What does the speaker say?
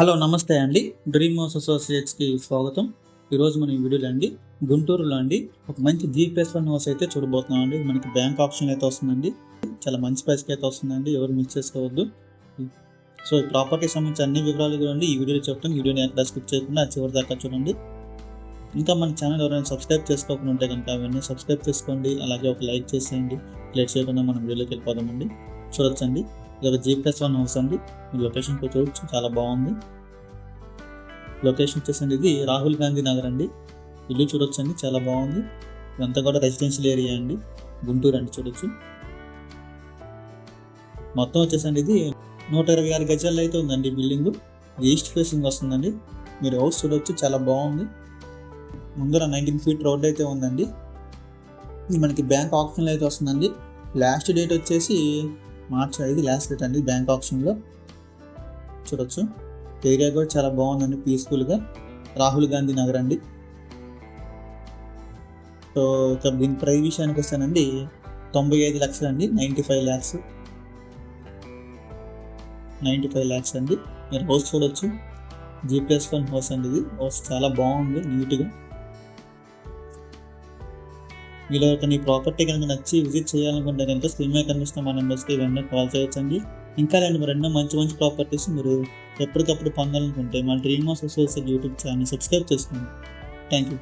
Hello నమస్తే అండి. Dream house అసోసియేట్స్కి స్వాగతం. ఈరోజు మన ఈ వీడియోలో అండి గుంటూరులో అండి ఒక మంచి జీపీఎస్ వన్ హౌస్ అయితే చూడబోతున్నాం అండి. మనకి బ్యాంక్ ఆప్షన్ అయితే వస్తుందండి. చాలా మంచి ప్రైస్కి అయితే వస్తుందండి. ఎవరు మిస్ చేసుకోవద్దు. సో ఈ ప్రాపర్టీ సంబంధించి అన్ని వివరాలు కూడా ఈ వీడియోలో చెప్తాం వీడియోని ఎక్కడ స్కిప్ చేయకుండా చివరి దాకా చూడండి. ఇంకా మన ఛానల్ ఎవరైనా సబ్స్క్రైబ్ చేసుకోకుండా ఉంటే కనుక అవన్నీ సబ్స్క్రైబ్ చేసుకోండి. అలాగే ఒక లైక్ చేసేయండి. లేట్ చేయకుండా మనం వీడియోకి వెళ్ళిపోదామండి చూడొచ్చండి ఇది ఒక జీ ప్లస్ వన్ హౌస్ అండి. లొకేషన్ కూడా చూడొచ్చు చాలా బాగుంది. లొకేషన్ వచ్చేసండి ఇది రాహుల్ గాంధీ నగర్ అండి. ఇల్లు చూడొచ్చండి చాలా బాగుంది. ఇదంతా కూడా రెసిడెన్షియల్ ఏరియా అండి. గుంటూరు అండి చూడొచ్చు. మొత్తం వచ్చేసండి ఇది నూట ఇరవై ఆరు గజాల్లో అయితే ఉందండి బిల్డింగ్ ఈస్ట్ ఫేసింగ్ వస్తుందండి. మీరు హౌస్ చూడొచ్చు చాలా బాగుంది. ముందర నైన్టీన్ ఫీట్ రోడ్ అయితే ఉందండి. ఇది మనకి బ్యాంక్ ఆప్షన్లు అయితే వస్తుందండి. లాస్ట్ డేట్ వచ్చేసి మార్చ్ ఐదు లాస్ట్ డేట్ అండి బ్యాంక్ ఆప్షన్లో. చూడొచ్చు. ఏరియా కూడా చాలా బాగుందండి పీస్ఫుల్గా రాహుల్ గాంధీ నగర్ అండి. సో ఇక దీని ప్రైస్ విషయానికి వస్తానండి తొంభై ఐదు లక్షలు అండి ninety five lakhs ninety five lakhs అండి. మీరు హౌస్ చూడొచ్చు. జీపీఎస్ వన్ హౌస్ అండి ఇది. హౌస్ చాలా బాగుంది నీట్గా మీలో నీ ప్రాపర్టీ కనుక నచ్చి విజిట్ చేయాలనుకుంటే కనుక స్క్రీన్ మీద కనిపిస్తున్న మా నెంబర్స్కి వెంటనే కాల్ చేయొచ్చండి. ఇంకా రెండు మరి ఎన్నో మంచి మంచి ప్రాపర్టీస్ మీరు ఎప్పటికప్పుడు పొందాలనుకుంటే మా dream of associate YouTube channel subscribe చేసుకోండి. Thank you